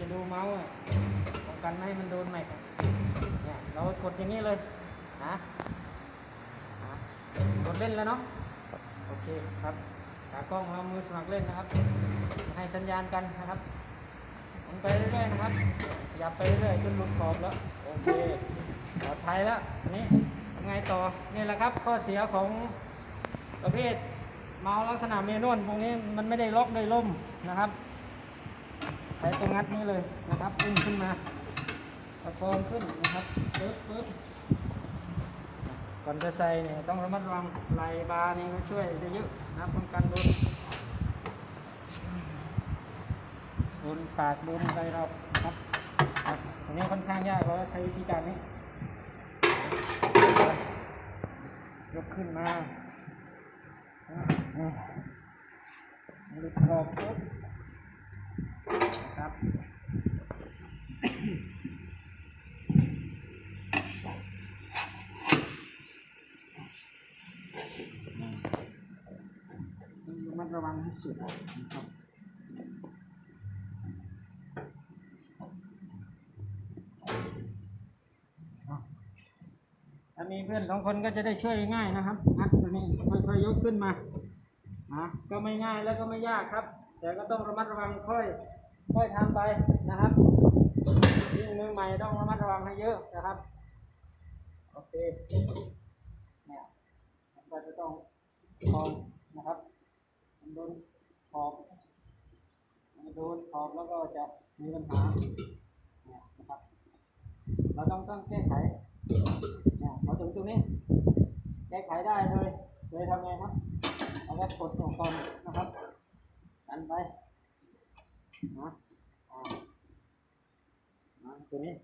จะดูเมาส์อะป้องกันไม่ให้มันโดนแม็กเนี่ยเรากดอย่างนี้เลยนะกดเล่นแล้วเนาะโอเคครับตากล้องเรามือสมัครเล่นนะครับ ให้สัญญาณกันนะครับมุนไปเรื่อยๆนะครับขยับไปเรื่อยจนหลุดขอบแล้วโอเคปลอดภัยแล้วนนี้ทำไงต่อนี่แหละครับ ข้อเสียของประเภทเมาส์ลักษณะเมนวลพวกนี้มันไม่ได้ล็อกด้วยล่มนะครับ ใช้ตรงงัดนี้เลยนะครับอุ้มขึ้นมาประคองขึ้นนะครับปึ๊บปึ๊บก่อนจะใส่เนี่ยต้องระมัดระวังไหลบาร์นี่ก็ช่วยได้เยอะนะป้องกันโดนโดนปากโดนอะไรเราครับครับตรงนี้ค่อนข้างยากเราใช้วิธีการนี้ยกขึ้นมาอ่าหลุดขอบปุ๊บ ครับ ระมัดระวังให้สุดนะครับถ้ามีเพื่อนสองคนก็จะได้ช่วยง่ายนะครับงัดตัวนี้ค่อยๆยกขึ้นมานะก็ไม่ง่ายแล้วก็ไม่ยากครับ แต่ก็ต้องระมัดระวังค่อย ค่อยทำไปนะครับยิ่งมือใหม่ต้องระมัดระวังให้เยอะนะครับ โอเคเนี่ยมันก็จะต้องคองนะครับมันโดนขอบมันโดนขอบแล้วก็จะมีปัญหาเนี่ยนะครับ เราต้องต้องแก้ไขเนี่ยพอถึงตรงนี้ แก้ไขได้โดยโดยทำไงครับ เอาก็กดลงก่อนนะครับดันไป นะอ่านะตัวนี้